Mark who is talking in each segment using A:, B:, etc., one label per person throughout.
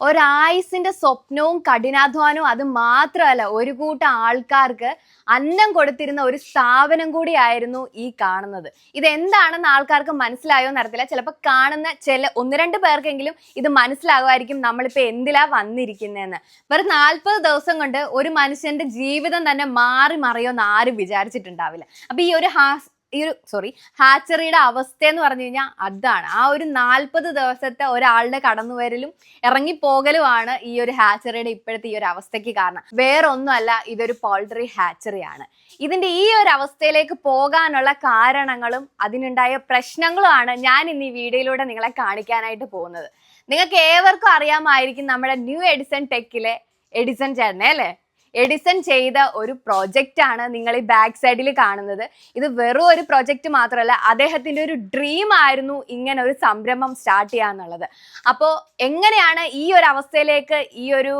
A: ഒരായുസിന്റെ സ്വപ്നവും കഠിനാധ്വാനവും അത് മാത്രമല്ല ഒരു കൂട്ടം ആൾക്കാർക്ക് അന്നം കൊടുത്തിരുന്ന ഒരു സ്ഥാപനം കൂടിയായിരുന്നു ഈ കാണുന്നത്. ഇത് ഇതെന്താണെന്ന് ആൾക്കാർക്ക് മനസ്സിലായോ എന്നറിയത്തില്ല ചിലപ്പോൾ കാണുന്ന ചില ഒന്ന് രണ്ട് പേർക്കെങ്കിലും ഇത് മനസ്സിലാകുമായിരിക്കും നമ്മളിപ്പോൾ എന്തിലാ വന്നിരിക്കുന്നതെന്ന്. വെറും നാൽപ്പത് ദിവസം കൊണ്ട് ഒരു മനുഷ്യന്റെ ജീവിതം തന്നെ മാറി മറിയോന്ന് ആരും വിചാരിച്ചിട്ടുണ്ടാവില്ല. അപ്പൊ ഈ ഒരു ഹാസ് ഈ ഒരു സോറി ഹാച്ചറിയുടെ അവസ്ഥ എന്ന് പറഞ്ഞു കഴിഞ്ഞാൽ അതാണ്. ആ ഒരു നാൽപ്പത് ദിവസത്തെ ഒരാളുടെ കടന്നുവരലും ഇറങ്ങിപ്പോകലുമാണ് ഈ ഒരു ഹാച്ചറിയുടെ ഇപ്പോഴത്തെ ഈ ഒരു അവസ്ഥയ്ക്ക് കാരണം. വേറെ ഒന്നുമല്ല ഇതൊരു പോൾട്രി ഹാച്ചറിയാണ്. ഇതിന്റെ ഈ ഒരു അവസ്ഥയിലേക്ക് പോകാനുള്ള കാരണങ്ങളും അതിനുണ്ടായ പ്രശ്നങ്ങളുമാണ് ഞാൻ ഇന്ന് ഈ വീഡിയോയിലൂടെ നിങ്ങളെ കാണിക്കാനായിട്ട് പോകുന്നത്. നിങ്ങൾക്ക് ഏവർക്കും അറിയാമായിരിക്കും നമ്മുടെ ന്യൂ എഡിസൺ ടെക്കിലെ എഡിസൺ ചേട്ടനെ അല്ലേ? എഡിസൺ ചെയ്ത ഒരു പ്രോജക്റ്റ് ആണ് നിങ്ങൾ ഈ ബാക്ക് സൈഡിൽ കാണുന്നത്. ഇത് വെറും ഒരു പ്രോജക്റ്റ് മാത്രമല്ല അദ്ദേഹത്തിന്റെ ഒരു ഡ്രീം ആയിരുന്നു ഇങ്ങനെ ഒരു സംരംഭം സ്റ്റാർട്ട് ചെയ്യുക എന്നുള്ളത്. അപ്പോൾ എങ്ങനെയാണ് ഈ ഒരു അവസ്ഥയിലേക്ക് ഈ ഒരു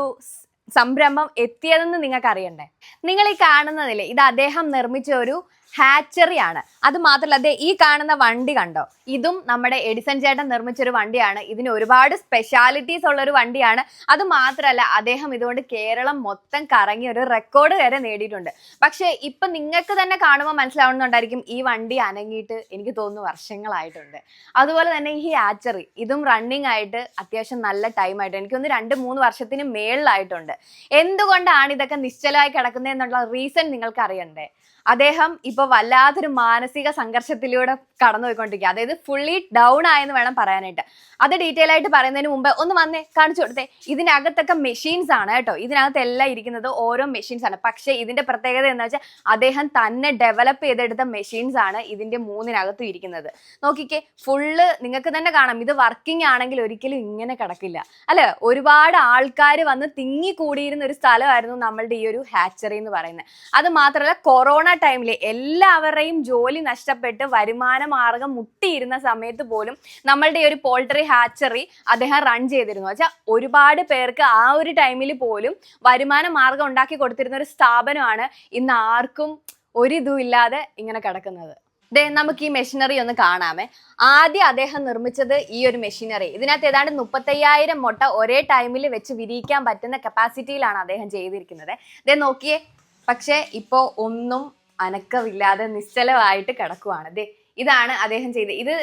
A: സംരംഭം എത്തിയതെന്ന് നിങ്ങൾക്ക് അറിയണ്ടേ നിങ്ങൾ ഈ കാണുന്നതിൽ ഇത് അദ്ദേഹം നിർമ്മിച്ച ഒരു ഹാച്ചറി ആണ്. അത് മാത്രമല്ല അതെ ഈ കാണുന്ന വണ്ടി കണ്ടോ? ഇതും നമ്മുടെ എഡിസൺ ചേട്ടൻ നിർമ്മിച്ചൊരു വണ്ടിയാണ്. ഇതിന് ഒരുപാട് സ്പെഷ്യാലിറ്റീസ് ഉള്ള ഒരു വണ്ടിയാണ്. അത് മാത്രമല്ല അദ്ദേഹം ഇതുകൊണ്ട് കേരളം മൊത്തം കറങ്ങി ഒരു റെക്കോർഡ് വരെ നേടിയിട്ടുണ്ട്. പക്ഷേ ഇപ്പൊ നിങ്ങൾക്ക് തന്നെ കാണുമ്പോൾ മനസ്സിലാവുന്നുണ്ടായിരിക്കും ഈ വണ്ടി അനങ്ങിയിട്ട് എനിക്ക് തോന്നുന്നു വർഷങ്ങളായിട്ടുണ്ട്. അതുപോലെ തന്നെ ഈ ഹാച്ചറി ഇതും റണ്ണിങ് ആയിട്ട് അത്യാവശ്യം നല്ല ടൈം ആയിട്ട് എനിക്ക് തോന്നുന്നു രണ്ട് മൂന്ന് വർഷത്തിന് മേളിലായിട്ടുണ്ട്. എന്തുകൊണ്ടാണ് ഇതൊക്കെ നിശ്ചലമായി കിടക്കുന്നത് എന്നുള്ള റീസൺ നിങ്ങൾക്ക് അറിയണ്ടേ? അദ്ദേഹം ഇപ്പൊ വല്ലാത്തൊരു മാനസിക സംഘർഷത്തിലൂടെ കടന്നുപോയിക്കൊണ്ടിരിക്കുക അതായത് ഫുള്ളി ഡൗൺ ആയെന്ന് വേണം പറയാനായിട്ട്. അത് ഡീറ്റെയിൽ ആയിട്ട് പറയുന്നതിന് മുമ്പ് ഒന്ന് വന്നേ കാണിച്ചു കൊടുത്തേ. ഇതിനകത്തൊക്കെ മെഷീൻസ് ആണ് കേട്ടോ. ഇതിനകത്ത് എല്ലാം ഇരിക്കുന്നത് ഓരോ മെഷീൻസ് ആണ്. പക്ഷേ ഇതിന്റെ പ്രത്യേകത എന്ന് വെച്ചാൽ അദ്ദേഹം തന്നെ ഡെവലപ്പ് ചെയ്തെടുത്ത മെഷീൻസ് ആണ് ഇതിന്റെ മൂന്നിനകത്തും ഇരിക്കുന്നത്. നോക്കിക്കേ ഫുള്ള് നിങ്ങൾക്ക് തന്നെ കാണാം. ഇത് വർക്കിംഗ് ആണെങ്കിൽ ഒരിക്കലും ഇങ്ങനെ കിടക്കില്ല. അല്ലെ? ഒരുപാട് ആൾക്കാർ വന്ന് തിങ്ങി കൂടിയിരുന്ന ഒരു സ്ഥലമായിരുന്നു നമ്മളുടെ ഈ ഒരു ഹാച്ചറി എന്ന് പറയുന്നത്. അത് മാത്രമല്ല കൊറോണ ടൈമിൽ എല്ലാവരുടെയും ജോലി നഷ്ടപ്പെട്ട് വരുമാന മാർഗം മുട്ടിയിരുന്ന സമയത്ത് പോലും നമ്മളുടെ ഈ ഒരു പോൾട്രി ഹാച്ചറി അദ്ദേഹം റൺ ചെയ്തിരുന്നു. വെച്ചാൽ ഒരുപാട് പേർക്ക് ആ ഒരു ടൈമിൽ പോലും വരുമാന മാർഗം ഉണ്ടാക്കി കൊടുത്തിരുന്ന ഒരു സ്ഥാപനമാണ് ഇന്ന് ആർക്കും ഒരിതും ഇല്ലാതെ ഇങ്ങനെ കിടക്കുന്നത്. ദേ നമുക്ക് ഈ മെഷീനറി ഒന്ന് കാണാമേ. ആദ്യം അദ്ദേഹം നിർമ്മിച്ചത് ഈ ഒരു മെഷീനറി ഇതിനകത്ത് ഏതാണ്ട് മുപ്പത്തയ്യായിരം മുട്ട ഒരേ ടൈമിൽ വെച്ച് വിരിയിക്കാൻ പറ്റുന്ന കപ്പാസിറ്റിയിലാണ് അദ്ദേഹം ചെയ്തിരിക്കുന്നത്. ദേ നോക്കിയേ. പക്ഷേ ഇപ്പോൾ ഒന്നും അനക്കമില്ലാതെ നിശ്ചലമായിട്ട് കിടക്കുവാണ്. അതെ ഇതാണ് അദ്ദേഹം ചെയ്തത് ഇത്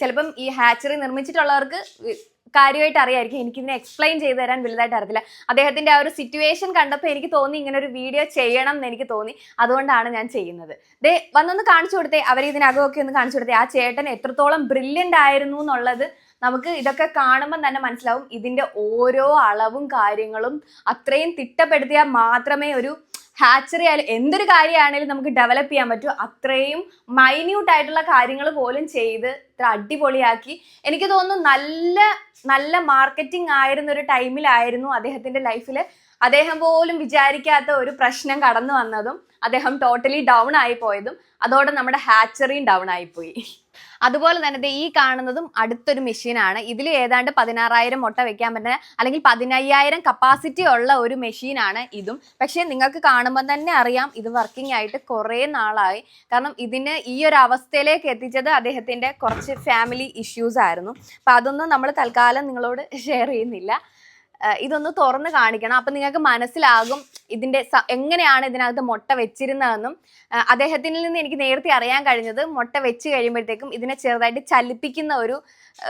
A: ചിലപ്പം ഈ ഹാച്ചറി നിർമ്മിച്ചിട്ടുള്ളവർക്ക് കാര്യമായിട്ട് അറിയായിരിക്കും. എനിക്കിതിനെ എക്സ്പ്ലെയിൻ ചെയ്തു തരാൻ വലുതായിട്ട് അറിയത്തില്ല. അദ്ദേഹത്തിന്റെ ആ ഒരു സിറ്റുവേഷൻ കണ്ടപ്പോൾ എനിക്ക് തോന്നി ഇങ്ങനെ ഒരു വീഡിയോ ചെയ്യണം എന്ന് എനിക്ക് തോന്നി. അതുകൊണ്ടാണ് ഞാൻ ചെയ്യുന്നത്. ദേ വന്നൊന്ന് കാണിച്ചു കൊടുത്തേ. അവർ ഇതിനകമൊക്കെ ഒന്ന് കാണിച്ചു കൊടുത്തേ. ആ ചേട്ടൻ എത്രത്തോളം ബ്രില്യന്റ് ആയിരുന്നു എന്നുള്ളത് നമുക്ക് ഇതൊക്കെ കാണുമ്പോൾ തന്നെ മനസ്സിലാവും. ഇതിന്റെ ഓരോ അളവും കാര്യങ്ങളും അത്രയും തിട്ടപ്പെടുത്തിയാൽ മാത്രമേ ഒരു ഹാച്ചറി ആയാലും എന്തൊരു കാര്യമാണെങ്കിലും നമുക്ക് ഡെവലപ്പ് ചെയ്യാൻ പറ്റും. അത്രയും മൈന്യൂട്ട് ആയിട്ടുള്ള കാര്യങ്ങൾ പോലും ചെയ്ത് ഇത്ര അടിപൊളിയാക്കി. എനിക്ക് തോന്നുന്നു നല്ല നല്ല മാർക്കറ്റിംഗ് ആയിരുന്ന ഒരു ടൈമിലായിരുന്നു അദ്ദേഹത്തിന്റെ ലൈഫിൽ അദ്ദേഹം പോലും വിചാരിക്കാത്ത ഒരു പ്രശ്നം കടന്നു വന്നതും അദ്ദേഹം ടോട്ടലി ഡൗൺ ആയി പോയതും അതോടെ നമ്മുടെ ഹാച്ചറിയും ഡൗൺ ആയിപ്പോയി അതുപോലെ തന്നെ ഈ കാണുന്നതും അടുത്തൊരു മെഷീനാണ് ഇതിൽ ഏതാണ്ട് പതിനാറായിരം മുട്ട വെക്കാൻ പറ്റുന്ന അല്ലെങ്കിൽ പതിനയ്യായിരം കപ്പാസിറ്റി ഉള്ള ഒരു മെഷീനാണ് ഇതും. പക്ഷേ നിങ്ങൾക്ക് കാണുമ്പോൾ തന്നെ അറിയാം ഇത് വർക്കിംഗ് ആയിട്ട് കുറേ നാളായി. കാരണം ഇതിന് ഈ ഒരു അവസ്ഥയിലേക്ക് എത്തിച്ചത് അദ്ദേഹത്തിന്റെ കുറച്ച് ഫാമിലി ഇഷ്യൂസ് ആയിരുന്നു. അപ്പം അതൊന്നും നമ്മൾ തൽക്കാലം നിങ്ങളോട് ഷെയർ ചെയ്യുന്നില്ല. ഇതൊന്ന് തുറന്ന് കാണിക്കണം. അപ്പം നിങ്ങൾക്ക് മനസ്സിലാകും ഇതിന്റെ എങ്ങനെയാണ് ഇതിനകത്ത് മുട്ട വെച്ചിരുന്നതെന്നും അദ്ദേഹത്തിൽ നിന്ന് എനിക്ക് നേരത്തെ അറിയാൻ കഴിഞ്ഞത് മുട്ട വെച്ച് കഴിയുമ്പോഴത്തേക്കും ഇതിനെ ചെറുതായിട്ട് ചലിപ്പിക്കുന്ന ഒരു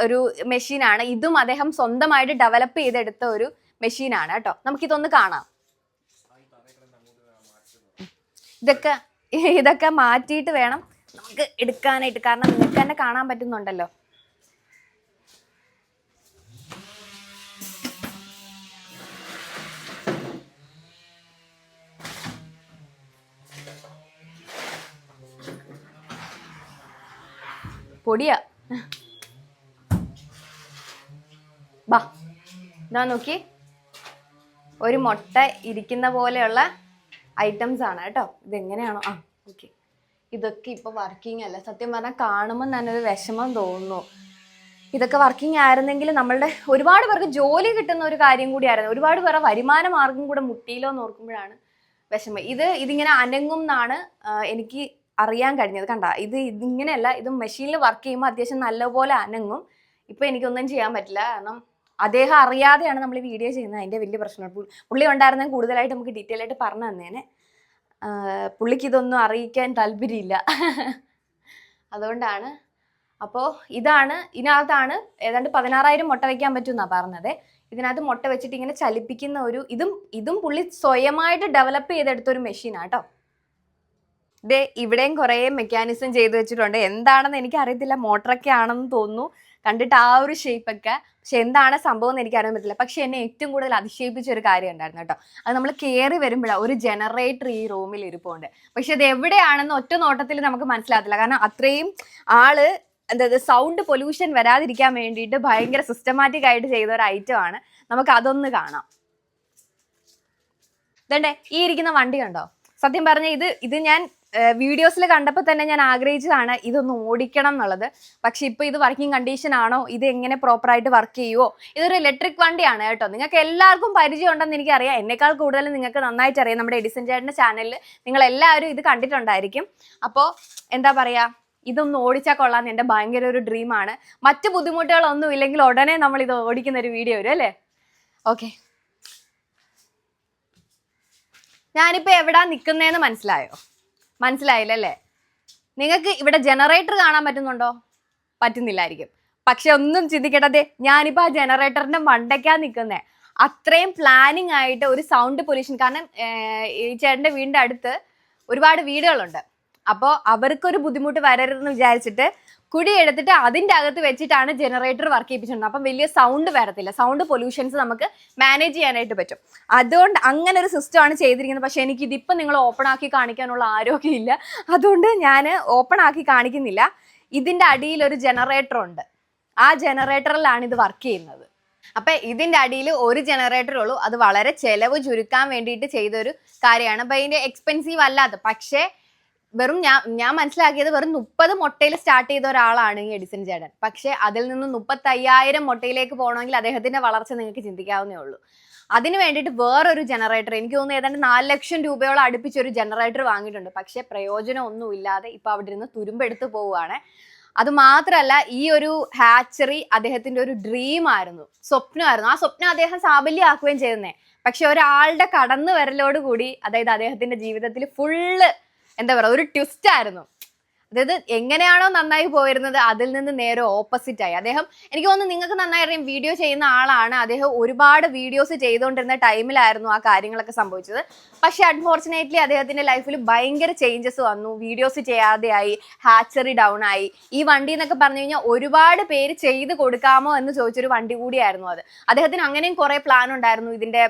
A: ഒരു മെഷീനാണ് ഇതും അദ്ദേഹം സ്വന്തമായിട്ട് ഡെവലപ്പ് ചെയ്തെടുത്ത ഒരു മെഷീനാണ് കേട്ടോ. നമുക്കിതൊന്ന് കാണാം. ഇതൊക്കെ ഇതൊക്കെ മാറ്റിയിട്ട് വേണം നമുക്ക് എടുക്കാനായിട്ട്. കാരണം നിങ്ങൾക്ക് തന്നെ കാണാൻ പറ്റുന്നുണ്ടല്ലോ. പൊടിയാ. ബാ ഇതാ നോക്കി. ഒരു മുട്ട ഇരിക്കുന്ന പോലെയുള്ള ഐറ്റംസ് ആണ് കേട്ടോ. ഇതെങ്ങനെയാണോ? ആ ഓക്കെ ഇതൊക്കെ ഇപ്പൊ വർക്കിംഗ് അല്ല? സത്യം പറഞ്ഞാൽ കാണുമ്പോൾ തന്നെ ഒരു വിഷമം തോന്നുന്നു. ഇതൊക്കെ വർക്കിംഗ് ആയിരുന്നെങ്കിൽ നമ്മളുടെ ഒരുപാട് പേർക്ക് ജോലി കിട്ടുന്ന ഒരു കാര്യം കൂടിയായിരുന്നു. ഒരുപാട് പേരെ വരുമാന മാർഗം കൂടെ മുട്ടിയിലോ എന്ന് ഓർക്കുമ്പോഴാണ് വിഷമം. ഇത് ഇതിങ്ങനെ അനങ്ങും എന്നാണ് എനിക്ക് അറിയാൻ കഴിഞ്ഞത്. കണ്ട ഇത് ഇതിങ്ങനെയല്ല ഇത് മെഷീനിൽ വർക്ക് ചെയ്യുമ്പോൾ അത്യാവശ്യം നല്ലപോലെ അനങ്ങും. ഇപ്പോൾ എനിക്കൊന്നും ചെയ്യാൻ പറ്റില്ല. കാരണം അദ്ദേഹം അറിയാതെയാണ് നമ്മൾ ഈ വീഡിയോ ചെയ്യുന്നത്. അതിന്റെ വലിയ പ്രശ്നം പുള്ളി ഉണ്ടായിരുന്നെങ്കിൽ കൂടുതലായിട്ട് നമുക്ക് ഡീറ്റെയിൽ ആയിട്ട് പറഞ്ഞു തന്നേനെ. പുള്ളിക്ക് ഇതൊന്നും അറിയിക്കാൻ താല്പര്യമില്ല. അതുകൊണ്ടാണ്. അപ്പോൾ ഇതാണ് ഇതിനകത്താണ് ഏതാണ്ട് പതിനാറായിരം മുട്ട വയ്ക്കാൻ പറ്റുമെന്നാണ് പറഞ്ഞത്. ഇതിനകത്ത് മുട്ട വെച്ചിട്ട് ഇങ്ങനെ ചലിപ്പിക്കുന്ന ഒരു ഇതും ഇതും പുള്ളി സ്വയമായിട്ട് ഡെവലപ്പ് ചെയ്തെടുത്ത ഒരു മെഷീനാട്ടോ ദേ ഇവിടെയും കുറേ മെക്കാനിസം ചെയ്തു വെച്ചിട്ടുണ്ട്. എന്താണെന്ന് എനിക്ക് അറിയത്തില്ല മോട്ടറൊക്കെ ആണെന്ന് തോന്നുന്നു. കണ്ടിട്ട് ആ ഒരു ഷേപ്പ് ഒക്കെ. പക്ഷെ എന്താണ് സംഭവം എന്ന് എനിക്ക് അറിയാൻ പറ്റില്ല പക്ഷെ എന്നെ ഏറ്റവും കൂടുതൽ അതിശയിപ്പിച്ച ഒരു കാര്യം ഉണ്ടായിരുന്നു കേട്ടോ. അത് നമ്മൾ കയറി വരുമ്പോഴാണ് ഒരു ജനറേറ്റർ ഈ റൂമിൽ ഇരിപ്പുണ്ട്. പക്ഷെ അത് എവിടെയാണെന്ന് ഒറ്റ നോട്ടത്തിൽ നമുക്ക് മനസ്സിലാകത്തില്ല. കാരണം അത്രയും ആൾ എന്താ സൗണ്ട് പൊല്യൂഷൻ വരാതിരിക്കാൻ വേണ്ടിയിട്ട് ഭയങ്കര സിസ്റ്റമാറ്റിക് ആയിട്ട് ചെയ്ത ഒരു ഐറ്റം ആണ്. നമുക്ക് അതൊന്ന് കാണാം. ഇതണ്ടേ ഈ ഇരിക്കുന്ന വണ്ടി കണ്ടോ? സത്യം പറഞ്ഞ ഇത് ഇത് ഞാൻ വീഡിയോസിൽ കണ്ടപ്പോൾ തന്നെ ഞാൻ ആഗ്രഹിച്ചതാണ് ഇതൊന്ന് ഓടിക്കണം എന്നുള്ളത്. പക്ഷെ ഇപ്പോൾ ഇത് വർക്കിംഗ് കണ്ടീഷൻ ആണോ? ഇത് എങ്ങനെ പ്രോപ്പറായിട്ട് വർക്ക് ചെയ്യുമോ ഇതൊരു ഇലക്ട്രിക് വണ്ടിയാണ് കേട്ടോ. നിങ്ങൾക്ക് എല്ലാവർക്കും പരിചയം ഉണ്ടെന്ന് എനിക്കറിയാം. എന്നേക്കാൾ കൂടുതൽ നിങ്ങൾക്ക് നന്നായിട്ട് അറിയാം. നമ്മുടെ എഡിസൺ ചേട്ടന്റെ ചാനലിൽ നിങ്ങൾ എല്ലാവരും ഇത് കണ്ടിട്ടുണ്ടായിരിക്കും. അപ്പോൾ എന്താ പറയുക ഇതൊന്ന് ഓടിച്ചാൽ കൊള്ളാം എന്റെ ഭയങ്കര ഒരു ഡ്രീമാണ് മറ്റ് ബുദ്ധിമുട്ടുകളൊന്നും ഇല്ലെങ്കിൽ ഉടനെ നമ്മൾ ഇത് ഓടിക്കുന്ന ഒരു വീഡിയോ വരും അല്ലേ? ഓക്കെ ഞാനിപ്പോൾ എവിടാ നിൽക്കുന്നതെന്ന് മനസ്സിലായോ? മനസ്സിലായില്ലല്ലേ? നിങ്ങൾക്ക് ഇവിടെ ജനറേറ്റർ കാണാൻ പറ്റുന്നുണ്ടോ? പറ്റുന്നില്ലായിരിക്കും. പക്ഷെ ഒന്നും ചിന്തിക്കട്ടെ ഞാനിപ്പോൾ ആ ജനറേറ്ററിന്റെ മണ്ടയ്ക്കാ നിൽക്കുന്നേ അത്രയും പ്ലാനിങ് ആയിട്ട് ഒരു സൗണ്ട് പൊല്യൂഷൻ കാരണം ഈ ചേട്ടന്റെ വീടിന്റെ അടുത്ത് ഒരുപാട് വീടുകളുണ്ട്. അപ്പോൾ അവർക്കൊരു ബുദ്ധിമുട്ട് വരരുതെന്ന് വിചാരിച്ചിട്ട് കുടി എടുത്തിട്ട് അതിന്റെ അകത്ത് വെച്ചിട്ടാണ് ജനറേറ്റർ വർക്ക് ചെയ്യിപ്പിച്ചിട്ടുണ്ട് അപ്പം വലിയ സൗണ്ട് വരത്തില്ല. സൗണ്ട് പൊല്യൂഷൻസ് നമുക്ക് മാനേജ് ചെയ്യാനായിട്ട് പറ്റും. അതുകൊണ്ട് അങ്ങനെ ഒരു സിസ്റ്റം ആണ് ചെയ്തിരിക്കുന്നത്. പക്ഷേ എനിക്ക് ഇതിപ്പം നിങ്ങൾ ഓപ്പൺ ആക്കി കാണിക്കാനുള്ള ആരോഗ്യമില്ല അതുകൊണ്ട് ഞാൻ ഓപ്പൺ ആക്കി കാണിക്കുന്നില്ല. ഇതിന്റെ അടിയിൽ ഒരു ജനറേറ്റർ ഉണ്ട്. ആ ജനറേറ്ററിലാണ് ഇത് വർക്ക് ചെയ്യുന്നത്. അപ്പൊ ഇതിന്റെ അടിയിൽ ഒരു ജനറേറ്റർ ഉള്ളൂ. അത് വളരെ ചെലവ് ചുരുക്കാൻ വേണ്ടിയിട്ട് ചെയ്തൊരു കാര്യമാണ്. അപ്പൊ ഇതിന്റെ എക്സ്പെൻസീവ് അല്ലാത്ത. പക്ഷേ വെറും ഞാൻ ഞാൻ മനസ്സിലാക്കിയത് വെറും മുപ്പത് മുട്ടയിൽ സ്റ്റാർട്ട് ചെയ്ത ഒരാളാണ് ഈ എഡിസൺ ചേട്ടൻ. പക്ഷെ അതിൽ നിന്ന് മുപ്പത്തി അയ്യായിരം മുട്ടയിലേക്ക് പോകണമെങ്കിൽ അദ്ദേഹത്തിന്റെ വളർച്ച നിങ്ങൾക്ക് ചിന്തിക്കാവുന്നേ ഉള്ളൂ. അതിന് വേണ്ടിയിട്ട് വേറൊരു ജനറേറ്റർ എനിക്ക് തോന്നുന്നു ഏതാണ്ട് നാല് ലക്ഷം രൂപയോളം അടുപ്പിച്ച് ഒരു ജനറേറ്റർ വാങ്ങിയിട്ടുണ്ട്. പക്ഷെ പ്രയോജനം ഒന്നും ഇല്ലാതെ ഇപ്പൊ അവിടെ ഇരുന്ന് തുരുമ്പെടുത്ത് പോവുകയാണ്. അത് മാത്രമല്ല ഈ ഒരു ഹാച്ചറി അദ്ദേഹത്തിന്റെ ഒരു ഡ്രീം ആയിരുന്നു. സ്വപ്നമായിരുന്നു. ആ സ്വപ്നം അദ്ദേഹം സാബല്യമാക്കുകയും ചെയ്യുന്നേ പക്ഷെ ഒരാളുടെ കടന്നു വരലോടുകൂടി അതായത് അദ്ദേഹത്തിന്റെ ജീവിതത്തിൽ ഫുള്ള് എന്താ പറയുക ഒരു ട്വിസ്റ്റ് ആയിരുന്നു. അതായത് എങ്ങനെയാണോ നന്നായി പോയിരുന്നത് അതിൽ നിന്ന് നേരെ ഓപ്പോസിറ്റ് ആയി. അദ്ദേഹം എനിക്ക് തോന്നുന്നു നിങ്ങൾക്ക് നന്നായി അറിയാം വീഡിയോ ചെയ്യുന്ന ആളാണ്. അദ്ദേഹം ഒരുപാട് വീഡിയോസ് ചെയ്തുകൊണ്ടിരുന്ന ടൈമിലായിരുന്നു ആ കാര്യങ്ങളൊക്കെ സംഭവിച്ചത്. പക്ഷെ അൺഫോർച്ചുനേറ്റ്ലി അദ്ദേഹത്തിന്റെ ലൈഫിൽ ഭയങ്കര ചേഞ്ചസ് വന്നു. വീഡിയോസ് ചെയ്യാതെയായി ഹാച്ചറി ഡൗൺ ആയി. ഈ വണ്ടി എന്നൊക്കെ പറഞ്ഞു കഴിഞ്ഞാൽ ഒരുപാട് പേര് ചെയ്ത് കൊടുക്കാമോ എന്ന് ചോദിച്ചൊരു വണ്ടി കൂടിയായിരുന്നു അത്. അദ്ദേഹത്തിന് അങ്ങനെയും കുറെ പ്ലാൻ ഉണ്ടായിരുന്നു ഇതിന്റെ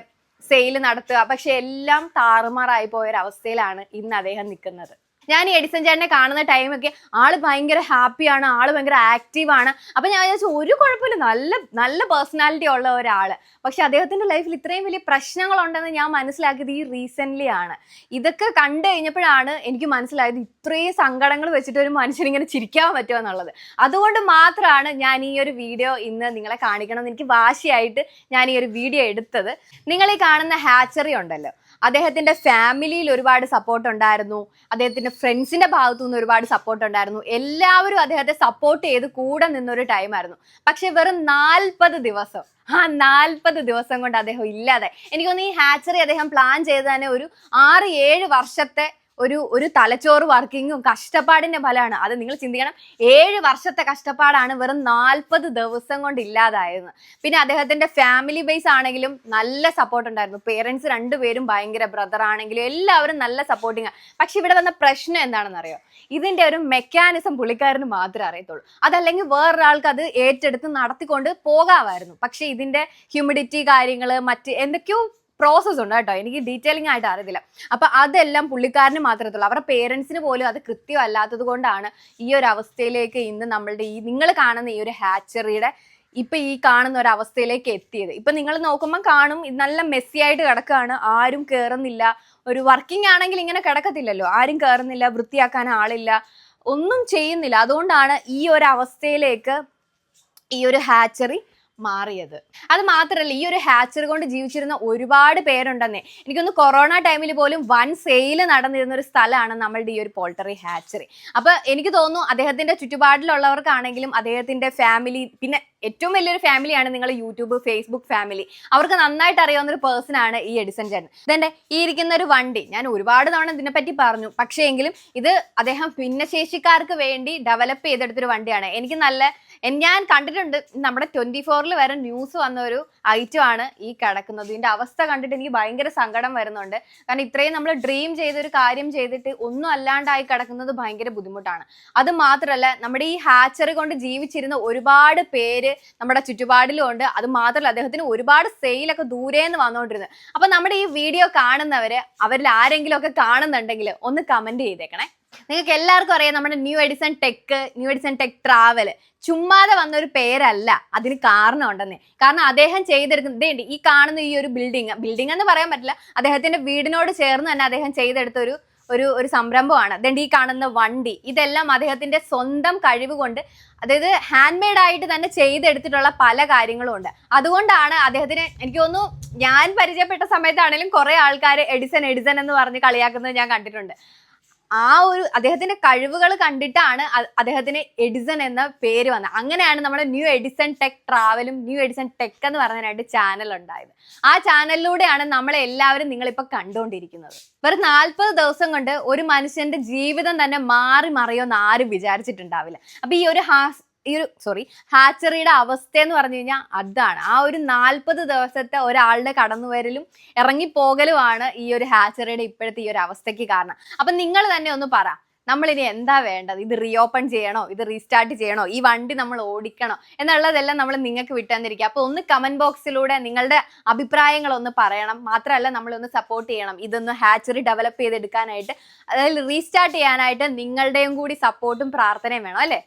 A: സെയിൽ നടത്തുക. പക്ഷെ എല്ലാം താറുമാറായി പോയ ഒരു അവസ്ഥയിലാണ് ഇന്ന് അദ്ദേഹം നിൽക്കുന്നത്. ഞാൻ ഈ എഡിസൺ ചേട്ടനെ കാണുന്ന ടൈമൊക്കെ ആൾ ഭയങ്കര ഹാപ്പിയാണ് ആൾ ഭയങ്കര ആക്റ്റീവ് ആണ്. അപ്പൊ ഞാൻ വിചാരിച്ചു ഒരു കുഴപ്പമില്ല നല്ല നല്ല പേഴ്സണാലിറ്റി ഉള്ള ഒരാൾ പക്ഷെ അദ്ദേഹത്തിന്റെ ലൈഫിൽ ഇത്രയും വലിയ പ്രശ്നങ്ങളുണ്ടെന്ന് ഞാൻ മനസ്സിലാക്കിയത് ഈ റീസെന്റ് ആണ്. ഇതൊക്കെ കണ്ടു കഴിഞ്ഞപ്പോഴാണ് എനിക്ക് മനസ്സിലായത് ഇത്രയും സങ്കടങ്ങൾ വെച്ചിട്ട് ഒരു മനുഷ്യന് ഇങ്ങനെ ചിരിക്കാൻ പറ്റുമോ എന്നുള്ളത്. അതുകൊണ്ട് മാത്രമാണ് ഞാൻ ഈ ഒരു വീഡിയോ ഇന്ന് നിങ്ങളെ കാണിക്കണം എന്ന് എനിക്ക് വാശിയായിട്ട് ഞാൻ ഈ ഒരു വീഡിയോ എടുത്തത്. നിങ്ങൾ ഈ കാണുന്ന ഹാച്ചറി ഉണ്ടല്ലോ അദ്ദേഹത്തിന്റെ ഫാമിലിയിൽ ഒരുപാട് സപ്പോർട്ട് ഉണ്ടായിരുന്നു. അദ്ദേഹത്തിന്റെ ഫ്രണ്ട്സിന്റെ ഭാഗത്തു നിന്ന് ഒരുപാട് സപ്പോർട്ട് ഉണ്ടായിരുന്നു. എല്ലാവരും അദ്ദേഹത്തെ സപ്പോർട്ട് ചെയ്ത് കൂടെ നിന്നൊരു ടൈമായിരുന്നു പക്ഷെ വെറും നാൽപ്പത് ദിവസം. ആ നാൽപ്പത് ദിവസം കൊണ്ട് അദ്ദേഹം ഇല്ലാതെ എനിക്ക് ഈ ഹാച്ചറി അദ്ദേഹം പ്ലാൻ ചെയ്ത് തന്നെ ഒരു ആറ് ഏഴ് വർഷത്തെ ഒരു ഒരു തലച്ചോറ് വർക്കിങ്ങും കഷ്ടപ്പാടിന്റെ ഫലമാണ്. അത് നിങ്ങൾ ചിന്തിക്കണം. ഏഴ് വർഷത്തെ കഷ്ടപ്പാടാണ് വെറും നാൽപ്പത് ദിവസം കൊണ്ട് ഇല്ലാതായിരുന്നു പിന്നെ അദ്ദേഹത്തിന്റെ ഫാമിലി ബേസ് ആണെങ്കിലും നല്ല സപ്പോർട്ട് ഉണ്ടായിരുന്നു. പേരൻസ് രണ്ടുപേരും ഭയങ്കര ബ്രദർ ആണെങ്കിലും എല്ലാവരും നല്ല സപ്പോർട്ടിങ് പക്ഷെ ഇവിടെ വന്ന പ്രശ്നം എന്താണെന്ന് അറിയോ? ഇതിന്റെ ഒരു മെക്കാനിസം പുള്ളിക്കാരന് മാത്രമേ അറിയത്തുള്ളൂ. അതല്ലെങ്കിൽ വേറൊരാൾക്ക് അത് ഏറ്റെടുത്ത് നടത്തിക്കൊണ്ട് പോകാമായിരുന്നു. പക്ഷെ ഇതിന്റെ ഹ്യൂമിഡിറ്റി കാര്യങ്ങൾ മറ്റ് എന്തൊക്കെയോ പ്രോസസ് ഉണ്ട് കേട്ടോ. എനിക്ക് ഡീറ്റെയിലിംഗ് ആയിട്ട് അറിയത്തില്ല. അപ്പൊ അതെല്ലാം പുള്ളിക്കാരന് മാത്രത്തുള്ളൂ അവരുടെ പേരൻസിന് പോലും അത് കൃത്യമല്ലാത്തത് കൊണ്ടാണ് ഈ ഒരു അവസ്ഥയിലേക്ക് ഇന്ന് നമ്മളുടെ ഈ നിങ്ങൾ കാണുന്ന ഈ ഒരു ഹാച്ചറിയുടെ ഇപ്പൊ ഈ കാണുന്ന ഒരു അവസ്ഥയിലേക്ക് എത്തിയത്. ഇപ്പൊ നിങ്ങൾ നോക്കുമ്പോൾ കാണും നല്ല മെസ്സി ആയിട്ട് കിടക്കുകയാണ്. ആരും കയറുന്നില്ല ഒരു വർക്കിംഗ് ആണെങ്കിൽ ഇങ്ങനെ കിടക്കത്തില്ലല്ലോ. ആരും കയറുന്നില്ല വൃത്തിയാക്കാൻ ആളില്ല ഒന്നും ചെയ്യുന്നില്ല. അതുകൊണ്ടാണ് ഈ ഒരു അവസ്ഥയിലേക്ക് ഈ ഒരു ഹാച്ചറി മാറിയത്. അത് മാത്രല്ല ഈ ഒരു ഹാച്ചർ കൊണ്ട് ജീവിച്ചിരുന്ന ഒരുപാട് പേരുണ്ടെന്നേ. എനിക്കൊന്ന് കൊറോണ ടൈമിൽ പോലും വൺ സെയിൽ നടന്നിരുന്ന ഒരു സ്ഥലമാണ് നമ്മളുടെ ഈ ഒരു പോൾട്ടറി ഹാച്ചറി അപ്പൊ എനിക്ക് തോന്നുന്നു അദ്ദേഹത്തിന്റെ ചുറ്റുപാടിലുള്ളവർക്കാണെങ്കിലും അദ്ദേഹത്തിന്റെ ഫാമിലി പിന്നെ ഏറ്റവും വലിയൊരു ഫാമിലിയാണ് നിങ്ങൾ യൂട്യൂബ് ഫേസ്ബുക്ക് ഫാമിലി അവർക്ക് നന്നായിട്ട് അറിയാവുന്ന ഒരു പേഴ്സൺ ആണ് ഈ എഡിസൺ ചേട്ടൻ ഇതെന്റെ ഈ ഇരിക്കുന്ന ഒരു വണ്ടി. ഞാൻ ഒരുപാട് തവണ ഇതിനെപ്പറ്റി പറഞ്ഞു. പക്ഷേ എങ്കിലും ഇത് അദ്ദേഹം ഭിന്നശേഷിക്കാർക്ക് വേണ്ടി ഡെവലപ്പ് ചെയ്തെടുത്തൊരു വണ്ടിയാണ്. എനിക്ക് നല്ല ഞാൻ കണ്ടിട്ടുണ്ട് നമ്മുടെ ട്വന്റി ഫോറിൽ വരെ ന്യൂസ് വന്ന ഒരു ഐറ്റം ആണ് ഈ കിടക്കുന്നത്. ഇതിന്റെ അവസ്ഥ കണ്ടിട്ട് എനിക്ക് ഭയങ്കര സങ്കടം വരുന്നുണ്ട്. കാരണം ഇത്രയും നമ്മൾ ഡ്രീം ചെയ്തൊരു കാര്യം ചെയ്തിട്ട് ഒന്നും അല്ലാണ്ടായി കിടക്കുന്നത് ഭയങ്കര ബുദ്ധിമുട്ടാണ്. അത് മാത്രമല്ല നമ്മുടെ ഈ ഹാച്ചറി കൊണ്ട് ജീവിച്ചിരുന്ന ഒരുപാട് പേര് നമ്മുടെ ചുറ്റുപാടിലും ഉണ്ട്. അത് മാത്രമല്ല അദ്ദേഹത്തിന് ഒരുപാട് സെയിലൊക്കെ ദൂരേന്ന് വന്നുകൊണ്ടിരുന്നത് അപ്പൊ നമ്മുടെ ഈ വീഡിയോ കാണുന്നവര് അവരിൽ ആരെങ്കിലും ഒക്കെ കാണുന്നുണ്ടെങ്കിൽ ഒന്ന് കമന്റ് ചെയ്തേക്കണേ. നിങ്ങൾക്ക് എല്ലാവർക്കും അറിയാം നമ്മുടെ new Edison tech new Edison tech travel ചുമ്മാതെ വന്ന ഒരു പേരല്ല. അതിന് കാരണം ഉണ്ടെന്നേ കാരണം അദ്ദേഹം ചെയ്തെടുക്കുന്ന ഇതേണ്ട് ഈ കാണുന്ന ഈ ഒരു ബിൽഡിംഗ് ബിൽഡിംഗ് എന്ന് പറയാൻ പറ്റില്ല. അദ്ദേഹത്തിന്റെ വീടിനോട് ചേർന്ന് തന്നെ അദ്ദേഹം ചെയ്തെടുത്ത ഒരു ഒരു ഒരു സംരംഭമാണ്. ദണ്ട് ഈ കാണുന്ന വണ്ടി ഇതെല്ലാം അദ്ദേഹത്തിന്റെ സ്വന്തം കഴിവ് കൊണ്ട് അതായത് ഹാൻഡ് മെയ്ഡ് ആയിട്ട് തന്നെ ചെയ്തെടുത്തിട്ടുള്ള പല കാര്യങ്ങളും ഉണ്ട്. അതുകൊണ്ടാണ് അദ്ദേഹത്തിന് എനിക്ക് തോന്നുന്നു ഞാൻ പരിചയപ്പെട്ട സമയത്താണെങ്കിലും കുറെ ആൾക്കാർ എഡിസൺ എഡിസൺ എന്ന് പറഞ്ഞ് കളിയാക്കുന്നത് ഞാൻ കണ്ടിട്ടുണ്ട്. ആ ഒരു അദ്ദേഹത്തിന്റെ കഴിവുകൾ കണ്ടിട്ടാണ് അദ്ദേഹത്തിന് എഡിസൺ എന്ന പേര് വന്നത്. അങ്ങനെയാണ് നമ്മുടെ ന്യൂ എഡിസൺ ടെക് ട്രാവലും ന്യൂ എഡിസൺ ടെക് എന്ന് പറഞ്ഞതിനായിട്ട് ചാനൽ ഉണ്ടായത്. ആ ചാനലിലൂടെയാണ് നമ്മളെ എല്ലാവരും നിങ്ങളിപ്പോൾ കണ്ടുകൊണ്ടിരിക്കുന്നത്. വെറും നാൽപ്പത് ദിവസം കൊണ്ട് ഒരു മനുഷ്യന്റെ ജീവിതം തന്നെ മാറി മറിയോന്ന് ആരും വിചാരിച്ചിട്ടുണ്ടാവില്ല. അപ്പൊ ഈ ഒരു ഹാസ് ഈ ഒരു സോറി ഹാച്ചറിയുടെ അവസ്ഥ എന്ന് പറഞ്ഞു കഴിഞ്ഞാൽ അതാണ്. ആ ഒരു നാൽപ്പത് ദിവസത്തെ ഒരാളുടെ കടന്നുവരലും ഇറങ്ങിപ്പോകലുമാണ് ഈ ഒരു ഹാച്ചറിയുടെ ഇപ്പോഴത്തെ ഈ ഒരു അവസ്ഥയ്ക്ക് കാരണം. അപ്പൊ നിങ്ങൾ തന്നെ ഒന്ന് പറ നമ്മൾ ഇനി എന്താ വേണ്ടത്? ഇത് റീഓപ്പൺ ചെയ്യണോ? ഇത് റീസ്റ്റാർട്ട് ചെയ്യണോ? ഈ വണ്ടി നമ്മൾ ഓടിക്കണോ? എന്നുള്ളതെല്ലാം നമ്മൾ നിങ്ങൾക്ക് വിട്ടുതന്നിരിക്കുക അപ്പോൾ ഒന്ന് കമന്റ് ബോക്സിലൂടെ നിങ്ങളുടെ അഭിപ്രായങ്ങൾ ഒന്ന് പറയണം. മാത്രമല്ല നമ്മളൊന്ന് സപ്പോർട്ട് ചെയ്യണം. ഇതൊന്ന് ഹാച്ചറി ഡെവലപ്പ് ചെയ്തെടുക്കാനായിട്ട് അതായത് റീസ്റ്റാർട്ട് ചെയ്യാനായിട്ട് നിങ്ങളുടെയും കൂടി സപ്പോർട്ടും പ്രാർത്ഥനയും വേണം അല്ലേ?